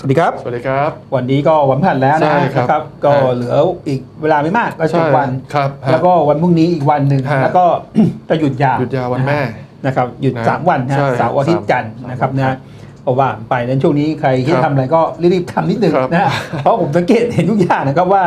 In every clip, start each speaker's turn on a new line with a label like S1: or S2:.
S1: สวัสดีครับ
S2: สวัสดีครับ
S1: วันนี้ก็วันพฤหัสแล้วนะ
S2: ใช่ครับ
S1: นะครับ ก็
S2: ฮะ
S1: เหลืออีกเวลาไม่มากก็
S2: ใช่
S1: สิบวัน
S2: ครับฮะ
S1: แล้วก็วันพรุ่งนี้อีกวันหนึ่ง
S2: ฮะ
S1: แล้วก็จะหยุดยาว
S2: หยุดยาววันแม่
S1: นะครับหยุด
S2: นะ
S1: สามวันนะ
S2: ใช่
S1: เสาร์อาทิตย์จันทร์
S2: สาม
S1: นะครับ
S2: วัน
S1: นะเพราะว่าไปนั้นช่วงนี้ใครที่
S2: ครับ
S1: ทำอะไรก็รีบๆทำนิดหนึ่ง
S2: ครับ
S1: นะเพราะผมสังเกตเห็นทุกอย่างนะครับว่า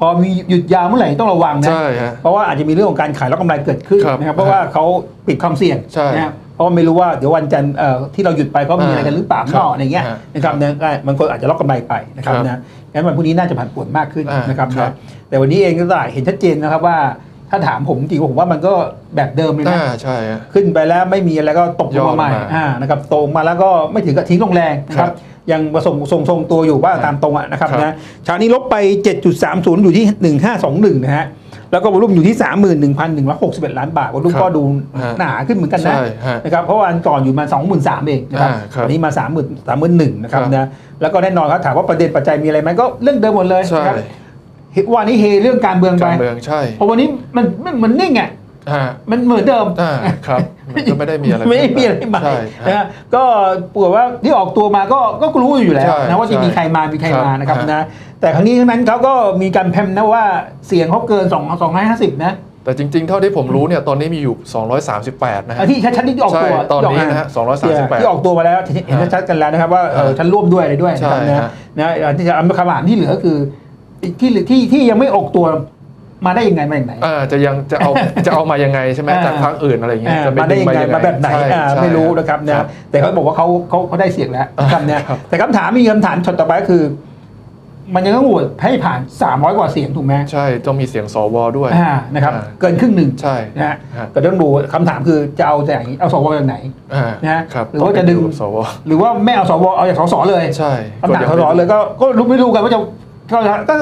S1: พอมีหยุดยาวเมื่อไหร่ต้องระวังนะ
S2: ใช่ฮะ
S1: เพราะว่าอาจจะมีเรื่องของการขายแล้วกำไรเกิดขึ้น
S2: ครับ
S1: นะครับ เพราะว่าเขาปิดความเสี่ยง
S2: ใช่
S1: นะค รับเพราะว่าไม่รู้ว่าเดี๋ยววันจันทร์เอ่อที่เราหยุดไปเขามีอะไรกันหรือเปล่า
S2: ครับ
S1: นอกอะไรเงี้ย
S2: ฮะ
S1: นะครับนะก็บางคนอาจจะล็อกกำไรไปนะครับ
S2: ครับ
S1: นะงั้นวันพรุ่งนี้น่าจะผันผวนมากขึ้น
S2: อ่าน
S1: นะครับ
S2: ครั
S1: นะ
S2: บ
S1: แต่วันนี้เองก็ตลาดเห็นชัดเจนนะครับว่าถ้าถามผมจริงๆผมว่ามันก็แบบเดิมเลยนะ
S2: อ่าใช่ฮะ
S1: ขึ้นไปแล้วไม่มีอะไรก็ตกลงมาใหม่
S2: ย่อลงมา
S1: อ่านะครับตรงมาแล้วก็ไม่ถึงกับทิ้งลงแรงนะค
S2: ครั
S1: รับบยังประสงทรงทรงตัวอยู่ว่า
S2: ครับ
S1: ตามตรงอะนะครับ
S2: ครับ
S1: นะเช้านี้ลบไป 7.30 อยู่ที่ 1521 นะฮะ แล้วก็วอลุ่มอยู่ที่ 31,161 ล้านบาทวอลุ่ม
S2: ครับ
S1: ก็ดู
S2: ฮะ
S1: หนาขึ้นเหมือนกันนะ
S2: ใช่ฮะ
S1: นะครับเพราะวันก่อนอยู่มา 23,000เองนะครับ
S2: อ่าครับ
S1: วันนี้มา 30,000 31,000นะครับ
S2: ครับ
S1: นะแล้วก็แน่นอนครับถามว่าประเด็นปัจจัยมีอะไรไหมก็เรื่องเดิมหมดเลย
S2: ใช่
S1: นะครับเห็นวันนี้เฮเรื่องการเมืองไป
S2: การเมืองใช่
S1: เพราะวันนี้มันมันมันนิ่งอะ
S2: ฮะ
S1: มันเหมือนเดิม
S2: อ่าครับมันก็ไม่ได้มีอะไร
S1: ไม่ได้มีอะไรใหม่
S2: ใช่
S1: นะ
S2: ฮะ
S1: ฮะก็ปวดว่าที่ออกตัวมาก็ก็รู้อยู่แล้ว
S2: ใช่
S1: นะว่าจะมี
S2: ใช่
S1: ใครมามีใครมา
S2: ครับ
S1: นะครับ
S2: ฮะ
S1: นะ แต่ครั้งนี้ทั้งนั้นเขาก็มีการแพมนะว่าเสียงเขาเกิน2 250 นะ
S2: แต่จริงๆ เท่าที่ผมรู้เนี่ยตอนนี้มีอยู่ 238 นะฮะ
S1: อะที่ชัดๆที่ออก
S2: ใช่
S1: ตัว
S2: ตอนนี้
S1: ที่ก
S2: นะฮะ
S1: ที่ที่ออก
S2: 238
S1: ตัวมาแล้วเห็นชัดๆกันแล้วนะครับว่าเออ
S2: ฮะ
S1: ฉันร่วมด้วยอะไรด้วยนะครับ
S2: ใช่
S1: นะ
S2: ฮะ
S1: นะที่จะเอาคำถามที่เหลือคือที่ที่ที่ยังไม่ออกตัวมาได้ยังไงมาอย่างไหน
S2: อ่าจะยังจะเอาจะเอามายังไงใช่ไหม
S1: อ่า
S2: จากพรรคอื่นอะไรอย่างเงี้ย
S1: อ่า
S2: จะป
S1: มาได้ยังไง
S2: ดึ
S1: มาแบบไหน
S2: ใช่
S1: อ่า
S2: ใช่
S1: ไม่รู้นะครับนะแต่เขาบอกว่าเขาเขาเขาได้เสียงแล้วนะครับเนี่ย
S2: ครับ
S1: แต่คำถามมีคำถามช็อตต่อไปก็คือ มันยังต้องโหวตให้ผ่าน 300 กว่าเสียงถูกไหม
S2: ใช่ต้องมีเสียงสวด้วย
S1: อ่านะครับ
S2: อ่า
S1: เกินครึ่งหนึ่ง
S2: ใช่
S1: นะฮะ
S2: ฮะ
S1: ก็ต้องดูคำถามคือจะเอาจากไหนเอาสวจากไหน
S2: อ่า
S1: นะฮะ
S2: ครับ
S1: หรือว่าจะดึง
S2: ต้องไปกับสว
S1: หรือว่าไม่เอาสวเอาจากสสเลย
S2: ใช่
S1: คำถามสสเลยก็ก็รู้ไม่รู้กันว่าจะก็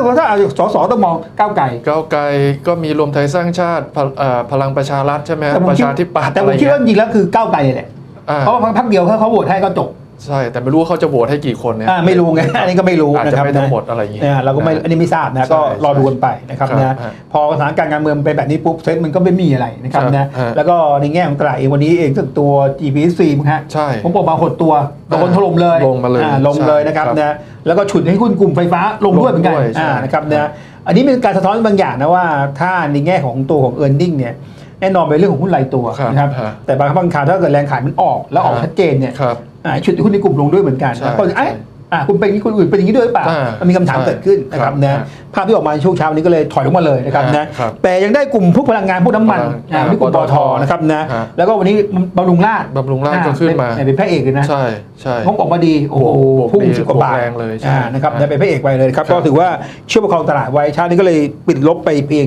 S1: ก็ถ้าเอาจากสสต้องมองก้าวไกล
S2: ก้าวไกลก็มีรวมไทยสร้างชาติพลเอ่อพลังประชารัฐใช่ไหม
S1: แต่ผม
S2: ประ
S1: คิด
S2: ชาธิปัตย์
S1: แต่
S2: อะ
S1: ผ
S2: ไร
S1: มคิด
S2: เงี้
S1: ว่ายจริงๆแล้วคือก้าวไกลแหละ
S2: อ่า
S1: เพราะว่าพักเดียวถ้าเขาโหวตให้ก็จบ
S2: ใช่ แต่ไม่รู้ว่าเขาจะโหวตให้กี่คนเนี่ย
S1: อ่าไม่รู้ไงอันนี้ก็ไม่รู้
S2: อาจ
S1: นะ
S2: จะ
S1: ครับ
S2: ไม่ทั้งหมด
S1: นะ
S2: อะไรอย่างเงี้ย
S1: เนี่ยเราก็ไม่อันนี้ไม่ทราบนะ
S2: ใช่
S1: ก็รอดูกันไปนะครับ
S2: ครับ
S1: นะ
S2: ฮะ
S1: พอสถานการณ์การเมืองเป็นแบบนี้ปุ๊บเซ็ตมันก็ไม่มีอะไรนะครับ
S2: ครับ
S1: นะ
S2: ฮะ
S1: แล้วก็ในแง่ของตลาดเองวันนี้เองถึงตัว GPC มั้งฮะ
S2: ใช่
S1: ผมบอกมาหดตัวโดนถล่มเลย
S2: ลงมาเลย
S1: อ่ลงเลยนะครับ
S2: ใช่
S1: นะแล้วก็ฉุดให้หุ้นกลุ่มไฟฟ้าลงด้วยเหมือนกัน
S2: ลงด้วยใช่
S1: อ่านะครับนะอันนี้เป็นการสะท้อนบางอย่างนะว่าถ้าในแง่ของตัวของ e a r n i n g เนี่ยแน่นอนเป็นเรื่องของหุ้นรายตัว
S2: ครับ
S1: นะครับ
S2: ฮะ
S1: แต่บางครั้งบางคราวถ้าเกิดแรงขายมันออกแล้วออก
S2: ฮะ
S1: ชัดเจนเนี่ย
S2: ครับ
S1: อ่า ชุดหุ้นในกลุ่มลงด้วยเหมือนกัน
S2: ใช่
S1: นะก็จะเอ้ย
S2: ใช่
S1: อ่าคุณเป็นอย่างนี้คนอื่นเป็นอย่างนี้ด้วยหรือเปล่า
S2: อ่า
S1: มันมีคำถาม
S2: ใช่
S1: เกิดขึ้นนะครับ
S2: ครับ
S1: นะภาพที่ออกมาในช่วงเช้านี้ก็เลยถอยลงมาเลยนะครับ
S2: อ่า
S1: นะครับแต่ยังได้กลุ่มพวกพลังงานพวกน้ำมัน
S2: พลัง
S1: อ่า
S2: อ่า
S1: ที่กลุ่มป
S2: ป
S1: อ
S2: ต
S1: ท
S2: ท
S1: นะครับนะ
S2: ฮะ
S1: แล้วก็วันนี้บำรุงราช
S2: บำรุงราชก็ขึ้นมา
S1: อ่เป็นพระเอกเลยนะ
S2: ใช่ใช่
S1: งบออกมาดีโอ้โห
S2: บวก
S1: พุ่ง
S2: ดี
S1: สิบกว่าบาท
S2: บวกแรงเลยใช่
S1: อ่านะครับ
S2: ฮะ
S1: ได้เป็นพระเอกไปเลยครับ
S2: ครับ
S1: ก็ถือว่าช่วยประคองตลาดไว้เช้านี้ก็เลยปิดลบไปเพียง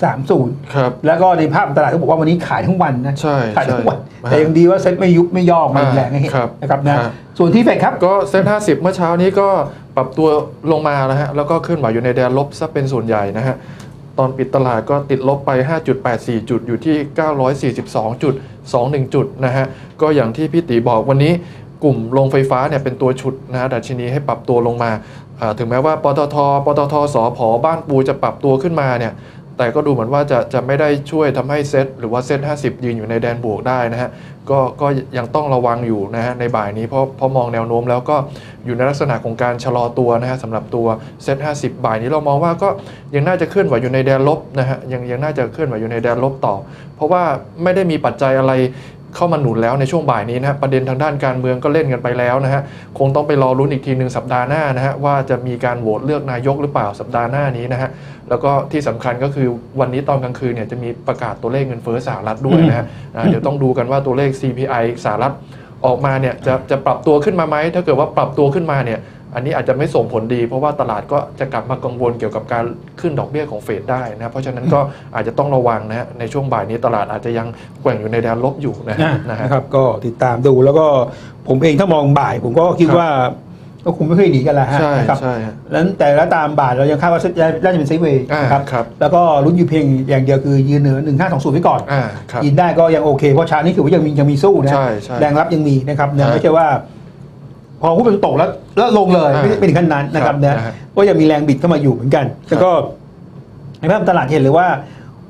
S1: 7.30
S2: ครับ
S1: แล้วก็ในภาพตลาดก็บอกว่าวันนี้ขายทั้งวันนะ
S2: ใช่
S1: ขายทั้งวัน
S2: ใช่
S1: แต่ยังดีว่าเซ็ตไม่ยุบไม่ย่อมา
S2: อ่า
S1: แรงให้เห็น
S2: ครับ
S1: นะครับนะ
S2: ฮะ
S1: ส่วนที่เฟดครับ
S2: ก็เซ็น50เมื่อเช้านี้ก็ปรับตัวลงมาแล้วฮะ แล้วก็เคลื่อนไหวอยู่ในแดนลบซะเป็นส่วนใหญ่นะฮะ ตอนปิดตลาดก็ติดลบไป 5.84 จุดอยู่ที่ 942.21 จุดนะฮะ ก็อย่างที่พี่ตีบอกวันนี้กลุ่มโรงไฟฟ้าเนี่ยเป็นตัวฉุดนะฮะดัชนีให้ปรับตัวลงมา ถึงแม้ว่าปตท ปตทสอพอบ้านปูจะปรับตัวขึ้นมาเนี่ย แต่ก็ดูเหมือนว่าจะจะไม่ได้ช่วยทำให้เซ็ตหรือว่าเซ็ต50 ยืนอยู่ในแดนบวกได้นะฮะก็ก็ยังต้องระวังอยู่นะฮะในบ่ายนี้เพราะเพราะมองแนวโน้มแล้วก็อยู่ในลักษณะของการชะลอตัวนะฮะสำหรับตัวเซ็ต50 บ่ายนี้เรามองว่าก็ยังน่าจะเคลื่อนไหวอยู่ในแดนลบนะฮะยังยังน่าจะเคลื่อนไหวอยู่ในแดนลบต่อ เพราะว่าไม่ได้มีปัจจัยอะไร เข้ามาหนุนแล้วในช่วงบ่ายนี้นะฮะประเด็นทางด้านการเมืองก็เล่นกันไปแล้วนะฮะคงต้องไปรอรุ้นอีกทีหนึ่งสัปดาห์หน้านะฮะว่าจะมีการโหวตเลือกนายกหรือเปล่าสัปดาห์หน้านี้นะฮะแล้วก็ที่สำคัญก็คือวันนี้ตอนกลางคืนเนี่ยจะมีประกาศตัวเลขเงินเฟ้อสหรัฐด้วยนะฮะเดี๋ยวต้องดูกันว่าตัวเลข CPI สหรัฐออกมาเนี่ยจะจะปรับตัวขึ้นมาไหมถ้าเกิดว่าปรับตัวขึ้นมาเนี่ย อันนี้อาจจะไม่ส่งผลดี เพราะว่าตลาดก็จะกลับมากังวลเกี่ยวกับการขึ้นดอกเบี้ยของเฟดได้นะเพราะฉะนั้นก็อาจจะต้องระวังนะฮะในช่วงบ่ายนี้ตลาดอาจจะยังแกว่งอยู่ในแดนลบอยู่นะฮะ
S1: นะ
S2: นะฮะ
S1: นะครับก็ติดตามดูแล้วก็ผมเองถ้ามองบ่าย ผมก็คิด
S2: ครับ
S1: ว่าก็คงไม่เคยหนีกันแล้วฮะ
S2: ใช่
S1: นะครับ
S2: ใช่ฮะ
S1: แล้วแต่ละตามบ่ายเรายังคาดว่าน่าจะเป็นไซด์เวย์
S2: อ่า
S1: นะครับ
S2: ครับ
S1: แล้วก็ลุ้นอยู่เพียงอย่างเดียวคือยืนเหนือหนึ่งห้าสองศูนย์ไว้ก่อน
S2: อ่าครับ
S1: ยืนได้ก็ยังโอเค เพราะเช้านี้คือว่ายังมียังมีสู้นะ
S2: ใช่ใช่
S1: แรงรับยังมีนะครับนะ
S2: ฮะ
S1: ไม่ใช่ว่า พอหุ้นมันตกแล้วแล้วลงเลย
S2: อ่า
S1: ไม่ไม่ถึงขั้นนั้นนะครับ
S2: ครับ
S1: นะ
S2: นะฮะ
S1: ก็ยังมีแรงบิดเข้ามาอยู่เหมือนกัน แล้วก็ในภาพตลาดเห็นเลยว่า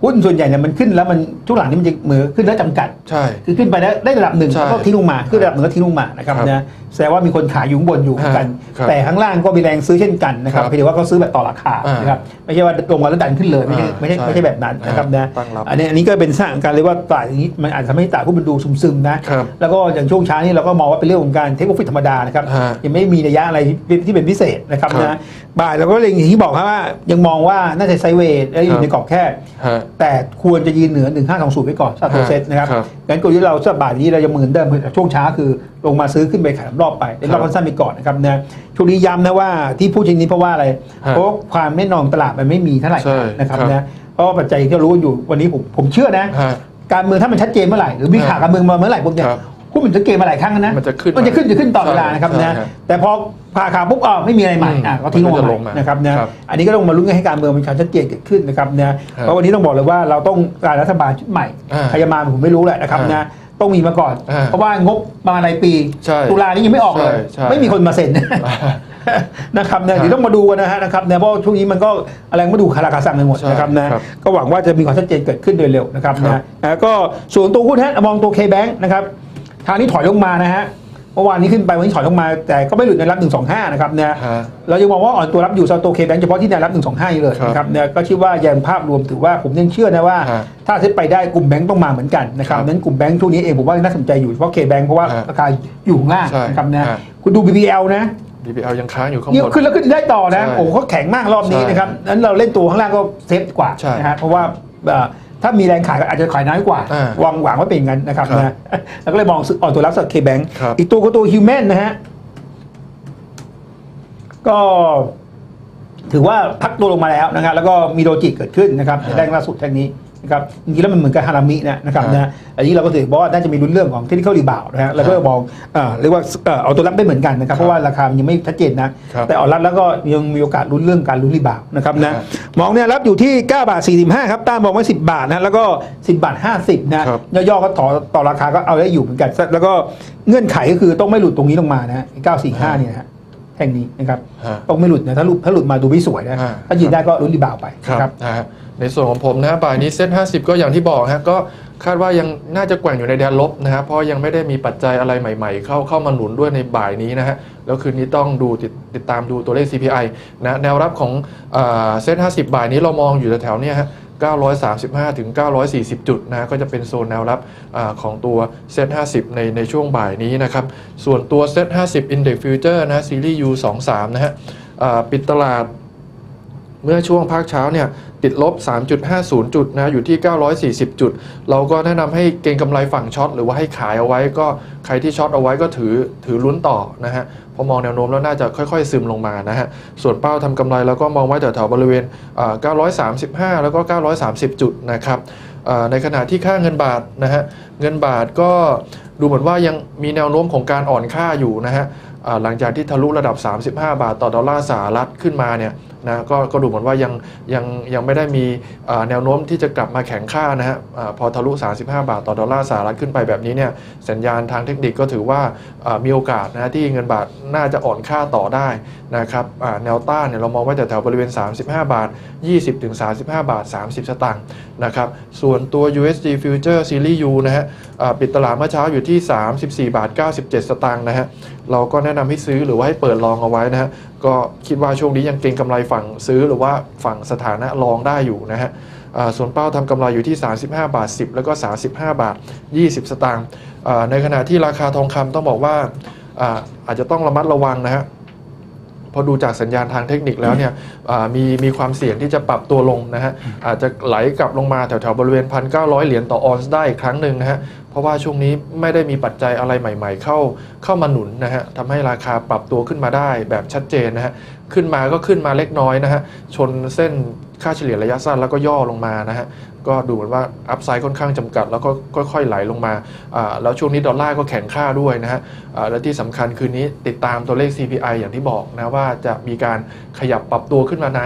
S1: หุ้นส่วนใหญ่เนี่ยมันขึ้นแล้วมันทุกหลังนี่มันจะเหมือนขึ้นแล้วจำกัด
S2: ใช่
S1: คือขึ้นไปได้ได้ระดับหนึ่ง
S2: ใช่
S1: แล้วก็ทิ้งลงมาขึ้นระดับหนึ่งก็ทิ้งลงมานะครับ
S2: ครับ
S1: นะแสดงว่ามีคนขายอยู่ข้างบนอยู่เหมือนกัน
S2: ครับ
S1: แต่ข้างล่างก็มีแรงซื้อเช่นกันนะครับ
S2: ครับ
S1: เพียงแต่ว่าเขาซื้อแบบต่อราคา
S2: อ่าน
S1: นะครับไม่ใช่ว่าลงมาแล้วดันขึ้นเลยไม่ใช่
S2: อ่า
S1: ไม่ใช่
S2: ใช่
S1: ไม่ใช่แบบนั้นนะครับนะ
S2: ตั้งรับ
S1: อันนี้อันนี้ก็เป็นสร้างการเรียกว่าตลาดอย่างนี้มันอาจจะทำให้ตลาดหุ้นมันดูซึมๆนะครับ แล้วก็อย่างช่วงเช้านี้เราก็มองว่าเป็นเรื่องของการเทคโปรฟิตธรรมดานะครับ
S2: ฮะ
S1: ยังไม่มีนัยยะอะไรที่เป็นพิเศษนะครับ
S2: ครับ
S1: นะบ่ายเราก็เลยอย่างที่บอกครับว่ายังมองว่าน่าจะไซด์เวย์และอยู่ในกรอบแคบ
S2: ฮะ
S1: แต่ควรจะยืนเหนือ 1520 ไว้ก่อนสำหรับตัว
S2: ฮะ
S1: เซ็ตนะครับ
S2: ครับ
S1: งั้นกลยุทธ์เราสำหรับบ่ายนี้เรายังเหมือนเดิมคือช่วงเช้าคือลงมาซื้อขึ้นไปขายรอบไปเป็นรอบ
S2: ครับ
S1: สั้นๆไปก่อนนะครับนะช่วงนี้ย้ำนะว่าที่พูดเช่นนี้เพราะว่าอะไร
S2: ฮะ
S1: เพราะว่าความแน่นอนตลาดมันไม่มีเท่าไหร่
S2: ใช่
S1: นะครับ
S2: ครับ
S1: นะเพราะว่าปัจจัยที่เรารู้อยู่วันนี้ผมผมเชื่อนะ
S2: ฮะ
S1: การเมืองถ้ามันชัดเจนเมื่อไหร่หรือมี
S2: ฮะ
S1: ข่าวการเมืองมาเมื่อไหร่ปุ๊บเนี่ย
S2: ครับ
S1: หุ้นมันจะเกมมาหลายครั้งนะ
S2: มันจะขึ้น
S1: มันจะขึ้นจะขึ้นต่อเวลานะครับ
S2: ใช่
S1: นะ
S2: ใช่
S1: แต่พอพาข่าวปุ๊บอ๋อไม่มีอะไรใหม่
S2: อืม
S1: อะก็ทิ้งลง
S2: มันก็จะล
S1: มาง
S2: มา
S1: นะครับนะครับอันนี้ก็ต้องมาลุ้นกันให้การเมืองมันชัดเจนเกิดขึ้นนะครับนะเพราะวันนี้ต้องบอกเลยว่าเราต้องการรัฐบาลชุดใหม่
S2: อ่า
S1: ใครจะมาผมไม่รู้แหละนะครับ
S2: อ่าน
S1: นะต้องมีมาก่อน
S2: อ่า
S1: เพราะว่างบมาในปี
S2: ใช่
S1: ตุลานี้ยังไม่ออกเลย
S2: ใช่ใช่
S1: ไม่มีคนมาเซ็นนะครับนะเดี๋ยวต้องมาดูกันนะฮะนะครับนะเพราะช่วงนี้มันก็อะไรมาดูคาราคาซังไปหมด
S2: ใช่
S1: นะครับนะครับก็หวังว่าจะมีความชัดเจนเกิดขึ้นโดยเร็วนะครับ
S2: ครับ
S1: นะนะก็ส่วนตัวหุ้นฮะมองตัว K-Bank นะครับ ทางนี้ถอยลงมานะฮะเมื่อวานนี้ขึ้นไปวันนี้ถอยลงมาแต่ก็ไม่หลุดในรับ 125 นะครับนะ
S2: ฮะ
S1: เรายังมองว่าอ่อนตัวรับอยู่สำหรับตัว K-Bank เฉพาะที่แนวรับ 125อยู่เลย
S2: ครับ
S1: นะครับนะก็คิดว่ายังภาพรวมถือว่าผมยังเชื่อนะว่า
S2: ฮะ
S1: ถ้าเซ็ตไปได้กลุ่มแบงก์ต้องมาเหมือนกันนะครับ
S2: ครับ
S1: นั้นกลุ่มแบงก์ช่วงนี้เองผมว่าน่าสนใจอยู่เฉพาะ K-Bank เพราะว่า
S2: ฮะ
S1: ราคาอยู่ข้างล่าง
S2: ใช่
S1: นะครับนะ
S2: ฮะ
S1: คุณดู BBL นะ
S2: DPL ยังค้างอยู่ข้าง
S1: นี่
S2: บน
S1: ขึ้นแล้วขึ้นได้ต่อนะ
S2: ใช่
S1: โอ้โหเขาแข็งมากรอบนี้
S2: ใช่
S1: นะครับนั้นเราเล่นตัวข้างล่างก็เซฟกว่า
S2: ใช่
S1: นะฮะเพราะว่าเอ่อ ถ้ามีแรงขายก็อาจจะขายน้อยกว่า
S2: อ่า
S1: วางหวังว่าเป็นอย่างนั้นนะครับ
S2: ครับ
S1: นะแล้วก็เลยมองซื้ออ่อนตัวรับสักเคแบง
S2: ครับ
S1: อีกตัวก็ตัวฮิวแมนนะฮะ ก็ถือว่าพักตัวลงมาแล้วนะครับ แล้วก็มีโดจิเกิดขึ้นนะครับ
S2: ฮะ
S1: แรงล่าสุดแท่งนี้ นะครับจริงๆแล้วมันเหมือนกับฮารามินะนะครับ
S2: ฮะ
S1: นะอันนี้เราก็ถือว่าน่าจะมีลุ้นเรื่องของเทคนิคอลรีบาวนะฮะแล้วก็มองเอ่อเรียกว่าเอ่อเอาตัวรับได้เหมือนกันนะครับเพราะว่าราคามันยังไม่ชัดเจนนะ
S2: ครับ
S1: แต่อ่อนรับแล้วก็ยังมีโอกาสลุ้นเรื่องการลุ้นรีบาวนะครับนะ
S2: ฮะ
S1: มองเนี่ยรับอยู่ที่9บาท45ครับต้านมองไว้10 บาทนะแล้วก็ 10 บาท 50นะครับย่อๆก็ต่อต่อราคาก็เอาได้อยู่เหมือนกันแล้วก็เงื่อนไขก็คือต้องไม่หลุดตรงนี้ลงมานะ945เนี่ยนะฮะ แท่งนี้นะครับ
S2: ฮะ
S1: ต้องไม่หลุดนะถ้าหลุดถ้าหลุดมาดูไม่สวยนะ
S2: อ่า
S1: ถ้ายืนได้ก็ลุ้นรีบาวไป
S2: ครับ
S1: นะครับ
S2: นะฮะในส่วนของผมนะฮะบ่ายนี้เซ็ต50ก็อย่างที่บอกฮะก็คาดว่ายังน่าจะแกว่งอยู่ในแดนลบนะฮะเพราะยังไม่ได้มีปัจจัยอะไรใหม่ ๆ เข้าเข้ามาหนุนด้วยในบ่ายนี้นะฮะแล้วคืนนี้ต้องดูติดติดตามดูตัวเลข CPI นะแนวรับของเซ็ต50บ่ายนี้เรามองอยู่แถวๆเนี้ยฮะ 935 ถึง 940 จุดนะก็จะเป็นโซนแนวรับอของตัวเซ็ต50 ในในช่วงบ่ายนี้นะครับ ส่วนตัวเซ็ต50 Index Future นะฮะซีรีส์ U23 นะฮะปิดตลาดเมื่อช่วงภาคเช้าเนี่ยติดลบ 3.50 จุดนะอยู่ที่ 940 จุด เราก็แนะนำให้เก็งกำไรฝั่งช็อตหรือว่าให้ขายเอาไว้ก็ใครที่ช็อตเอาไว้ก็ถือถือลุ้นต่อนะฮะ พอมองแนวโน้มแล้วน่าจะค่อยๆ ซึมลงมานะฮะ ส่วนเป้าทำกำไรเราก็มองไว้แถวๆบริเวณ 935 แล้วก็ 930 จุดนะครับในขณะที่ค่าเงินบาทนะฮะ เงินบาทก็ดูเหมือนว่ายังมีแนวโน้มของการอ่อนค่าอยู่นะฮะหลังจากที่ทะลุระดับ 35 บาทต่อดอลลาร์สหรัฐขึ้นมาเนี่ย นะก็ก็ดูเหมือนว่ายังยังยังไม่ได้มีแนวโน้มที่จะกลับมาแข็งค่านะฮะพอทะลุ 35 บาทต่อดอลลาร์สหรัฐขึ้นไปแบบนี้เนี่ยสัญญาณทางเทคนิคก็ถือว่ามีโอกาสนะที่เงินบาทน่าจะอ่อนค่าต่อได้นะครับแนวต้านเนี่ยเรามองไว้แถวๆบริเวณ 35 บาท 20ถึง35 บาท 30 สตางค์นะครับส่วนตัว USD Future Series U นะฮะ ปิดตลาดเมื่อเช้าอยู่ที่ 34 บาท 97 สตางค์นะฮะ เราก็แนะนำให้ซื้อหรือว่าให้เปิดลองเอาไว้นะฮะ ก็คิดว่าช่วงนี้ยังเก็งกำไรฝั่งซื้อหรือว่าฝั่งสถานะลองได้อยู่นะฮะส่วนเป้าทำกำไรอยู่ที่ 35 บาท 10 แล้วก็ 35 บาท 20 สตางค์ในขณะที่ราคาทองคำต้องบอกว่าอาจจะต้องระมัดระวังนะฮะพอดูจากสัญญาณทางเทคนิคแล้วเนี่ยมีมีความเสี่ยงที่จะปรับตัวลงนะฮะอาจจะไหลกลับลงมาแถวๆบริเวณ 1,900 เหรียญต่อออนซ์ได้อีกครั้งหนึ่งนะฮะ เพราะว่าช่วงนี้ไม่ได้มีปัจจัยอะไรใหม่ ๆ เข้าเข้ามาหนุนนะฮะทำให้ราคาปรับตัวขึ้นมาได้แบบชัดเจนนะฮะขึ้นมาก็ขึ้นมาเล็กน้อยนะฮะชนเส้นค่าเฉลี่ยระยะสั้นแล้วก็ย่อลงมานะฮะก็ดูเหมือนว่าอัพไซด์ค่อนข้างจำกัด แล้วก็ค่อยๆไหลลงมาอ่าแล้วช่วงนี้ดอลลาร์ก็แข็งค่าด้วยนะฮะอ่าและที่สำคัญคืนนี้ติดตามตัวเลข CPI อย่างที่บอกนะว่าจะมีการขยับปรับตัวขึ้นมาใน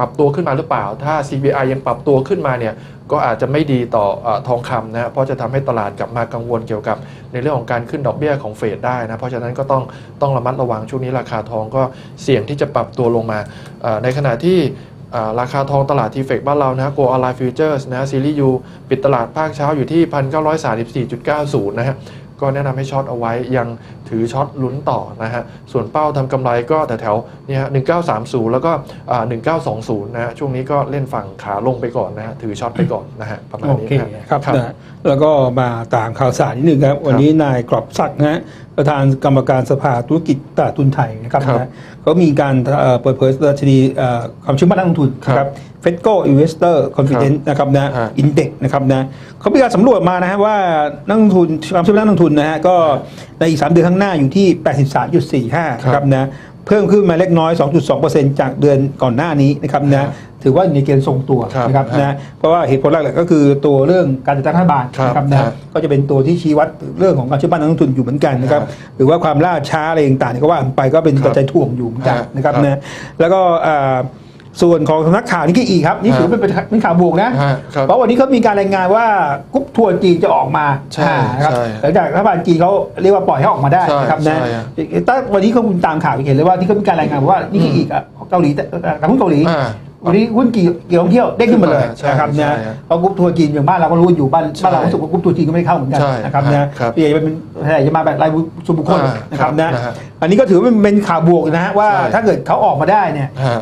S2: ปรับตัวขึ้นมาหรือเปล่า ถ้า CPI ยังปรับตัวขึ้นมาเนี่ยก็อาจจะไม่ดีต่ออทองคำนะเพราะจะทำให้ตลาดกลับมากังวลเกี่ยวกับ ในเรื่องของการขึ้นดอกเบี้ยของเฟดได้นะเพราะฉะนั้นก็ต้องต้องระมัดระวังช่วงนี้ราคาทองก็เสี่ยงที่จะปรับตัวลงมา ในขณะที่ราคาทองตลาดทีเฟกบ้านเรานะฮะ Go Online Futures นะฮะซีรีส์ U ปิดตลาดภาคเช้าอยู่ที่ 1,934.90 นะฮะก็แนะนำให้ช็อตเอาไว้ยัง ถือช็อตลุ้นต่อนะฮะ ส่วนเป้าทำกำไรก็แถวๆเนี่ยฮะ1930แล้วก็อ่า1920นะฮะ ช่วงนี้ก็เล่นฝั่งขาลงไปก่อนนะฮะ ถือช็อตไปก่อนนะฮะ ประมาณ
S1: โอ
S2: นี้
S1: เค
S2: นะฮะ
S1: ครับนะแล้วก็มาตามข่าวสารนิดนึงครับ วันนี้นายกรอบศักดิ์นะฮะประธานกรรมการสภาธุรกิจตลาดทุนไทยนะครับ
S2: ครับ
S1: นะเขามีการเอ่อเปิดเผยดัชนีเอ่อความเชื่อมั่นนักลงทุนนะครับเฟดโกอินเวสเตอร์คอนฟิเดนซ์นะครับนะ
S2: ฮะ
S1: อินเด็กนะครับนะเขามีการสำรวจมานะฮะว่านักลงทุนความเชื่อมั่นนักลงทุนนะฮะก็ในอีก3เดือนข้างหน้าอยู่ที่ 83.45นะครับนะเพิ่มขึ้นมาเล็กน้อย 2.2%จากเดือนก่อนหน้านี้นะครับนะถือว่าอยู่ในเกณฑ์ทรงตัว
S2: ครับ
S1: นะครับ
S2: ฮะ
S1: นะเพราะว่าเหตุผลหลักๆก็คือตัวเรื่องการจัดตั้งรัฐบาล
S2: ครับ
S1: นะครับนะครับก็จะเป็นตัวที่ชี้วัดเรื่องของการเชื่อมั่นนักลงทุนอยู่เหมือนกันนะครับ
S2: ครับ
S1: หรือว่าความล่าช้าอะไรต่างๆเนี่ยก็ว่าไปก็เป็น
S2: ครับ
S1: ปัจจัยถ่วงอยู่เหมือนกัน
S2: ครับ
S1: นะครับ
S2: ครับ
S1: นะแล้วก็อ่า ส่วนของสำนักข่าวนิกเกอีครับนี่ถือว่าเป็นเป็นข่าวบวกนะ
S2: ฮะครับ
S1: เพราะวันนี้เขามีการรายงานว่ากรุ๊ปทัวร์จีนจะออกมา
S2: ใช่
S1: อ่านะครับ
S2: ใช่
S1: หลังจากรัฐบาลจีนเขาเรียกว่าปล่อยให้ออกมาได้
S2: ใช่
S1: นะครับนะ
S2: ใช่ฮะ
S1: ถ้าวันนี้เขาคุณตามข่าวเห็นเลยว่าที่เขามีการรายงานว่านิกเกอีกับเกาหลีกับหุ้นเกาหลี
S2: อ่า
S1: วันนี้หุ้นกี่เกี่ยวท่องเที่ยวได้ขึ้นมาเลย
S2: ใช่
S1: นะครับ
S2: ใช่
S1: นะ
S2: ฮะ
S1: เพราะกรุ๊ปทัวร์จีนอย่างบ้านเราก็รู้อยู่บ้าน
S2: ใช่
S1: บ้านเรารู้สึกว่ากรุ๊ปทัวร์จีนก็ไม่เข้าเหมือนกัน
S2: ใช่
S1: นะครับ
S2: ฮะ
S1: นะครับเดี๋ยวจะเป็นอะไรจะมาแบบรายส่วนบุคคล
S2: อ่า
S1: นะครับ
S2: ครับ
S1: นะ
S2: นะฮะ
S1: อันนี้ก็ถือว่าเป็นเป็นข่าวบวกนะฮะว่า
S2: ใช่
S1: ถ้าเกิดเขาออกมาได้เนี่ย
S2: ฮะ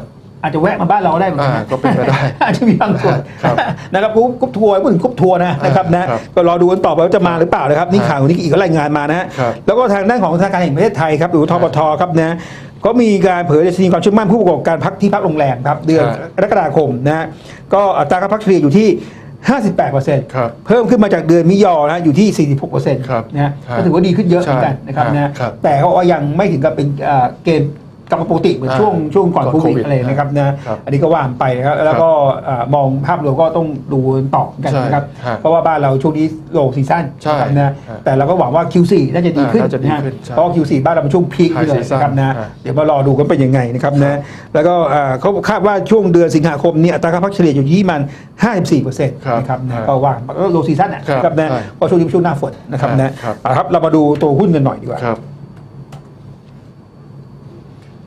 S1: อาจจะแวะมาบ้านเราก็ได้เหมือนกั
S2: อ่าก็เป็นไปได้
S1: อาจจะมีบางส่วน
S2: ครับ
S1: นะครับกรุ๊ปกรุ๊ปทัวร์พูดถึงกรุ๊ปทัวร์นะนะครับนะครับก็รอดูกันต่อไปว่าจะมาหรือเปล่านะครับนี่ข่าวนี้อีกก็รายงานมานะฮะ
S2: ครับ
S1: แล้วก็ทางด้านของธนาคารแห่งประเทศไทยครับหรือทปทครับนะก็มีการเผยดัชนีความเชื่อมั่นผู้ประกอบการพักที่พักโรงแรมครับเดือน
S2: ครับ
S1: กรกฎาคมนะฮะก็อัตราการพักเฉลี่ยอยู่ที่58%
S2: ครับ
S1: เพิ่มขึ้นมาจากเดือนมิยอนะอยู่ที่ 46%
S2: ครับ
S1: นะฮะ
S2: ครับ
S1: ก็ถือว่าดีขึ้นเยอะเหมือนกัน
S2: ใช่
S1: นะครับนะ
S2: ครับ
S1: แต่เขาบอกว่ายังไม่ถึงกับเป็นเอ่อเกณฑ์ กลับมาปกติเหมือน
S2: อ่า
S1: ช่วงช่วงก่อน
S2: ก่อน
S1: โควิด
S2: โควิด
S1: อะไรนะครับนะครับอันนี้ก็ว่างไปนะครับแล้วก็เอ่อมองภาพรวมก็ต้องดูต่อกันนะครับ
S2: ใช่ฮะ
S1: เพราะว่าบ้านเราช่วงนี้โลซีซั่น
S2: ใช่
S1: นะครับนะ
S2: ฮะ
S1: แต่เราก็หวังว่า Q4 น่าจะดีขึ้น
S2: อ่าน่าจะดี
S1: นะ
S2: ขึ้นใช่
S1: เพราะว่า Q4 บ้านเราเป็นช่วงพีค
S2: High
S1: เลย
S2: season
S1: นะครับนะ
S2: ฮะ
S1: เดี๋ยวมารอดูกันเป็นยังไงนะครับนะแล้วก็เอ่อเขาคาดว่าช่วงเดือนสิงหาคมเนี่ยอัตราการพักเฉลี่ยอยู่ที่มัน54%นะครับนะก็ว่างก็โลซีซั่นนะครับนะ
S2: ใช่
S1: เพราะช่วงนี้เป็นช่วงหน้าฝนนะครับนะครับเอาละครับเรามาดูตัวหุ้นกันหน่อยดีกว่า
S2: ครับ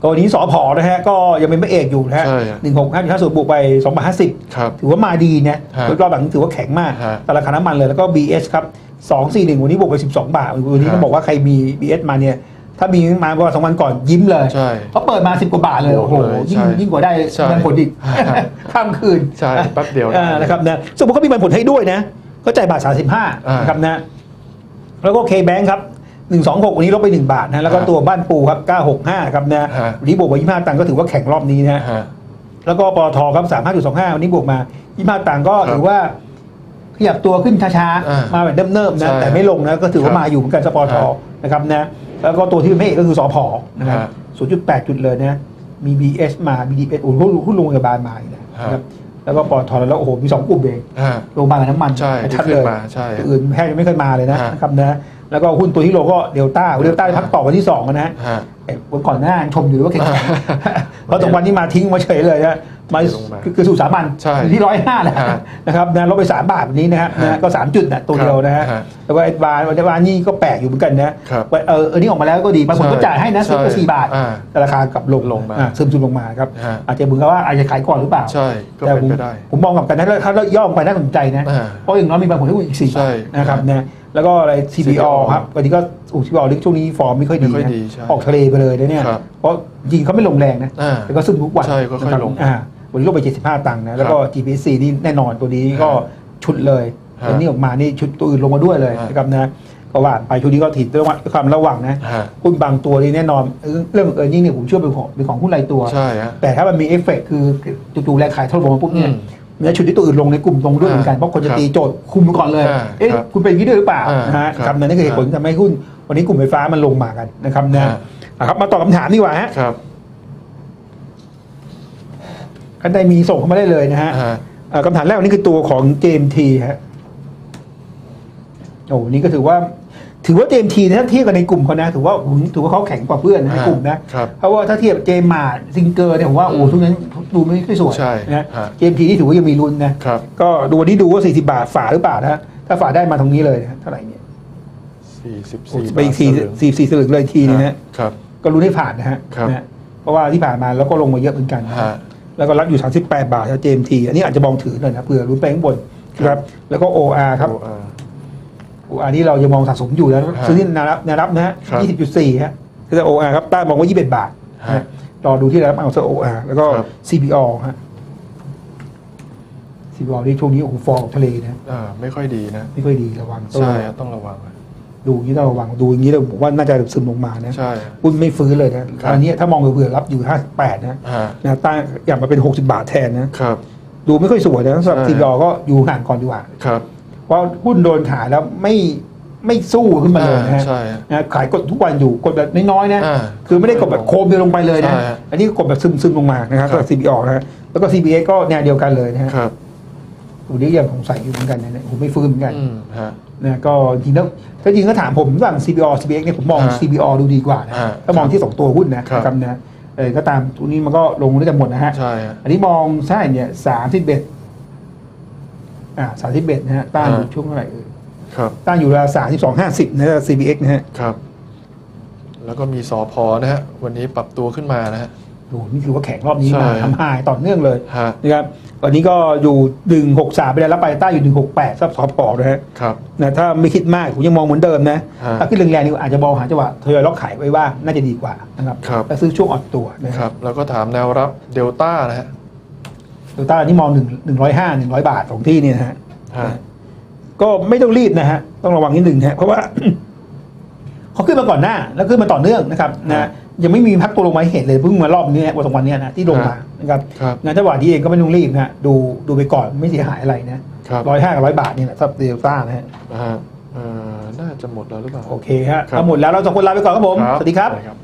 S1: ก็วันนี้สอพอนะฮะก็ยังเป็นพระเอกอยู่นะฮะ
S2: ใช่ฮะ
S1: หนึ่งหกห้าห้าศูนย์บวกไปสองบาทห้าสิบ
S2: ครับ
S1: ถือว่ามาดีนะ
S2: ฮะ
S1: รอบหลังถือว่าแข็งมาก
S2: ฮะ
S1: แต่ราคาน้ำมันเลยแล้วก็ BS ครับสองสี่หนึ่งวันนี้บวกไปสิบสองบาทวันนี้
S2: ฮะ
S1: ต้องบอกว่าใครมี BS มาเนี่ย ถ้ามีมาเมื่อสองวันก่อนยิ้มเลย
S2: ใช่
S1: เพราะเปิดมาสิบกว่าบาทเลยโอ้โห
S2: เลย
S1: ยิ่ง
S2: ใช่
S1: ยิ่งกว่าได้
S2: ใช่
S1: เงินผลอีก
S2: ฮะ
S1: ข้ามคืน
S2: ใช่แป๊บเดียวนะ
S1: อ่านะครับนะสมมติเขามีปันผลให้ด้วยนะ ก็จ่ายบาทสามสิบห้า
S2: อ่าน
S1: นะครับนะ แล้วก็เคแบงค์ครับ หนึ่งสองหกวันนี้ลดไปหนึ่งบาทนะแล้วก็
S2: ฮะ
S1: ตัวบ้านปูครับเก้าหกห้าครับนะ
S2: ฮะ
S1: วันนี้บวกไปยี่ห้าตังค์ก็ถือว่าแข็งรอบนี้นะ
S2: ฮะ
S1: แล้วก็ปตทครับสามห้าจุดสองห้าวันนี้บวกมายี่ห้าตังค์ก็
S2: ครับ
S1: ถือว่าขยับตัวขึ้นช้า
S2: อ่า
S1: ๆมาแบบเนิ่มๆนะ
S2: ใช่
S1: แต่ไม่ลงนะก็ถือว่า
S2: ครับ
S1: มาอยู่เหมือนกันสปอท
S2: ครับ
S1: นะครับนะแล้วก็ตัวที่เป็นพระเอกก็คือสพนะครับ
S2: ฮะ
S1: ศูนย์จุดแปดจุดเลยนะมี BS มา BDS โอ้โหหุ้นโรงพยาบาลมาอีกนะค
S2: ฮะ
S1: รับแล้วก็ปตทแล้วโอ้โหมีสองกลุ่มเอง
S2: ฮะ
S1: โรงพยาบาลกับน้ำมัน
S2: ใช่ที่
S1: ชัด
S2: ขึ้
S1: เล
S2: น
S1: ย
S2: มาใช่
S1: ตัวอื่นแทบจะไม่เคยมาเลยนะ
S2: ฮะ
S1: นะครับนะ แล้วก็หุ้นตัวที่โลก็เดลต้าเดลต้าพักต่อวันที่สองนะ
S2: ฮะ
S1: เอ้ยวันก่อนหน้าชมอยู่ว่าแข็ง
S2: อ่า
S1: ๆเพราะตรงวันนี้มาทิ้งมาเฉยเลยนะมา
S2: ลงมา
S1: คือคือสู่สามัญ
S2: ใช่
S1: อยู่ที่ร้อยห้าแล้ว
S2: ฮะ
S1: นะครับนะลดไปสามบาทวันนี้นะฮะ
S2: ฮะ
S1: นะก็สามจุดนะตัวเดียวนะฮะ
S2: ฮะ
S1: แล้วก็ไอ้บาร์วันนี้บาร์นี่ก็แปลกอยู่เหมือนกันนะครับว่าเออเออนี่ออกมาแล้วก็ดีบางคนก็
S2: ใช่
S1: จ่ายให้นะซื้อไป
S2: ใช่
S1: สี่บาท
S2: อ่า
S1: แต่ราคากลับลง
S2: ลงมา
S1: อ่ซึมซึมลงมาครับ
S2: ฮะ
S1: อาจจะเหมือนกับว่าอาจจะขายก่อนหรือเปล่า
S2: ใช่ก็
S1: แต่
S2: เป็น
S1: ผม
S2: ไปได้
S1: ผมมองกลับกันนะถ้าถ้าย่อลงไปน่าสนใจนะ
S2: อ่า
S1: เพราะอย่างน้อยมีบางผลให้คุณอีกสี่
S2: ใช่
S1: นะครับนะ แล้วก็อะไร CPO
S2: CPO
S1: ครับวันนี้ก็อู CPO ลึกช่วงนี้ฟอร์มไม่ค่อยดี
S2: ไม่ค่อย
S1: นะ
S2: ดีใช่
S1: ออกทะเลไปเลยนะเนี่ย
S2: ครับ
S1: เพราะจริงเขาไม่ลงแรงนะ
S2: อ่า
S1: แต่ก็ซึมทุกวัน
S2: ใช่ค่อยๆ
S1: นะรับ
S2: ลง
S1: อ่าวันนี้ลงไป 75 ตังค์นะแล้วก็ GPC นี่แน่นอนตัวนี้ก็ชุดเลย
S2: ฮะ
S1: ตัวนี้ออกมานี่ชุดตัวอื่นลงมาด้วยเลย
S2: ฮะ
S1: นะครับนะก็ว่าไปช่วงนี้ก็ถิดด้วยความระวังนะ
S2: ฮะ
S1: หุ้นบางตัวนี่แน่นอนเออเรื่องเออร์เน็งเนี่ยผมเชื่อเป็นของเป็นของหุ้นรายตัว
S2: ใช่ฮะ
S1: แต่ถ้ามันมีเอฟเฟกต์คือจู่ๆแรงขายทะลงมาปุ๊บเนี่ย
S2: อืม
S1: มันจะชุดที่ตัวอื่นลงในกลุ่มลงด้วยเหมือนกัน
S2: อ่า
S1: เพราะคนจะ
S2: ครับ
S1: ตีโจทย์คุมก่อนเลย
S2: อ่า
S1: เอ๊ะ
S2: ครับ
S1: คุณเป็นอย่างนี้ด้วยหรือเปล่า
S2: อ่าน
S1: นะฮะ
S2: ครับ
S1: ครับนั่นก็คือเหตุผลที่ทำให้หุ้นวันนี้กลุ่มไฟฟ้ามันลงมากันนะครับนะ
S2: อ่า
S1: อะครับมาตอบคำถามดีกว่าฮะ
S2: ครับ
S1: ท่านใดมีส่งเข้ามาได้เลยนะฮะ
S2: ฮะ
S1: อ่าคำถามแรกวันนี้คือตัวของ JMT ฮะโอ้นี่ก็ถือว่า ถือว่า JMT นะถ้าเทียบกันในกลุ่มเขานะ ถือว่าโอ้โหถือว่าเขาแข็งกว่าเพื่อนนะในกลุ่มนะ
S2: ครับ
S1: เพราะว่าถ้าเทียบเจมมาซิงเกอร์เนี่ยผมว่าโอ้
S2: อืม
S1: ทุกนั้นดูไม่ค่อยสวย
S2: ใช่
S1: นะ
S2: ฮะ
S1: เจมทีนี่ถือว่ายังมีลุ้นนะ
S2: ครับ
S1: ก็ดูวันนี้ดูว่า 40 บาทฝาหรือเปล่านะถ้าฝาได้มาตรงนี้เลยนะเท่าไหร่เนี่ย
S2: สี่สิบ
S1: โอ้
S2: สี่
S1: ไปอีกสี่สี่สี่สลึงเลยทีนึงนะ
S2: ครับ
S1: ก็รู้ได้ผ่านนะฮะ
S2: ครับ
S1: นะเพราะว่าที่ผ่านมาแล้วก็ลงมาเยอะเหมือนกันนะ
S2: ฮะ
S1: แล้วก็รับอยู่ 38 บาทนะ JMT อันนี้อาจจะมองถือหน่อยนะเผื่อรุ้นไปข้างบนนะครับ แล้วก็ OR ครับ
S2: OR
S1: OR นี่เรายังมองสะสมอยู่แล้ว
S2: ฮะ
S1: ซื้อที่แนวรับแนวรับนะฮะ
S2: ครับ
S1: 20.4ฮะก็จะ OR ครับต้านมองว่า21บาท
S2: ฮะ
S1: นะรอดูที่แนวรับเอาเซอร์ OR แล้วก็
S2: ครับ
S1: CPO ฮะ CPO นี่ช่วงนี้โอ้โหฟองทะเลนะ
S2: อ่าไม่ค่อยดีนะ
S1: ไม่ค่อยดีระวังต้อง
S2: ใช่ครับต้องระวังนะ
S1: ดูอย่างนี้ต้องระวังดูอย่างนี้เราผมว่าน่าจะซึมลงมานะ
S2: ใช่
S1: หุ้นไม่ฟื้นเลยนะครับอันนี้ถ้ามองเผื่อๆรับอยู่ 58นะ
S2: ฮะ
S1: นะตั้งอย่างมาเป็น 60 บาทแทนนะ
S2: ครับ
S1: ดูไม่ค่อยสวยนะสำหรับ
S2: ใช่
S1: ทีรอก็อยู่ห่างก่อนดีกว่า
S2: ครับ
S1: เพ ราะหุ้นโดนขายแล้วไม่ไม่สู้ขึ้นมาเลยนะฮะ
S2: ใช่ฮะ
S1: นะขายกดทุกวันอยู่กดแบบน้อยๆนะ
S2: อ่า
S1: คือไม่ได้กดแบบโคมเดียวลงไปเลยนะ
S2: ใช่ฮะ
S1: อันนี้กดแบบซึมๆลงมานะครับ
S2: ครับ
S1: สำหรับ CPO นะฮะแล้วก็ CBA ก็แนวเดียวกันเลยนะฮะ
S2: ครับ
S1: ดูนี่ยังสงสัยอยู่เหมือนกันนะเนี่ยผมไม่ฟื้นเหมือนกัน
S2: อืมฮะ
S1: นะก็จริงๆแล้วถ้าจริงก็ถามผมระหว่าง CBO CBX เนี่ยผมมอง
S2: ฮะ
S1: CBO ดูดีกว่านะ
S2: ฮะ
S1: ถ้ามองที่สองตัวหุ้นนะครับ นะครับนะเออก็ตามตัวนี้มันก็ลงด้วยกันหมดนะฮะ
S2: ใช่ฮะ
S1: อันนี้มองใช่เนี่ยสามสิบเอ็ด อ่าสามสิบเอ็ดนะฮะต้านอยู่
S2: ฮะ
S1: ช่วงเท่าไหร่เออ
S2: ครับ
S1: ต้านอยู่ราวสามสิบสองห้าสิบนะฮะ CBX นะฮะ
S2: ครับ แล้วก็มีสอพอนะฮะ วันนี้ปรับตัวขึ้นมานะฮะ
S1: โอ้โหนี่คือว่าแข็งรอบนี้
S2: ใช่
S1: มาทำหายต่อเนื่องเลย
S2: ฮะ
S1: นะครับวันนี้ก็อยู่หนึ่งหกสามไปแล้วแล้วไปใต้อยู่หนึ่งหกแปดซับสอบปอนะฮะ
S2: ครับ
S1: นะถ้าไม่คิดมากผมยังมองเหมือนเดิมนะ
S2: ฮะ
S1: ถ้าขึ้นแรงๆนี่อาจจะมองหาจังหวะทยอยล็อกขายไว้ว่างน่าจะดีกว่านะครับ
S2: ครับ
S1: แล้วซื้อช่วงอ่อนตัวนะ
S2: ค
S1: ค
S2: รั
S1: รับบ
S2: แล้วก็ถามแนวรับเดลต้านะฮะ
S1: ตัวต้านี่มองหนึ่งหนึ่งร้อยห้าหนึ่งร้อยบาทสองที่นี่นะฮะ
S2: ฮะ
S1: ก็ไม่ต้องรีบนะฮะ ต้องระวังนิดหนึ่งนะฮะ เพราะว่าเขาขึ้นมาก่อนหน้า แล้วขึ้นมาต่อเนื่องนะครับ
S2: ครั
S1: นะ
S2: บ
S1: ยังไม่มีพักตัวลงมาให้เห็นเลยเพิ่งมารอบนี้วันสองวันเนี้ยนะที่ลงมานะครับ
S2: ครับ
S1: งานจังหวะนี้เองก็ไม่ต้องรีบนะฮะดูดูไปก่อนไม่เสียหายอะไรนะครับร้อยห้ากับร้อยบาทนี่แหละสำหรับเดลต้านะฮะ
S2: นะฮะเอ่อน่าจะหมดแล้วหรือเปล่า
S1: โอเคฮะ
S2: ครับ
S1: เอาหมดแล้วเราสองคนลาไปก่อนครับผม
S2: ครับ
S1: สวัสดีครับ
S2: สวัสดีครับ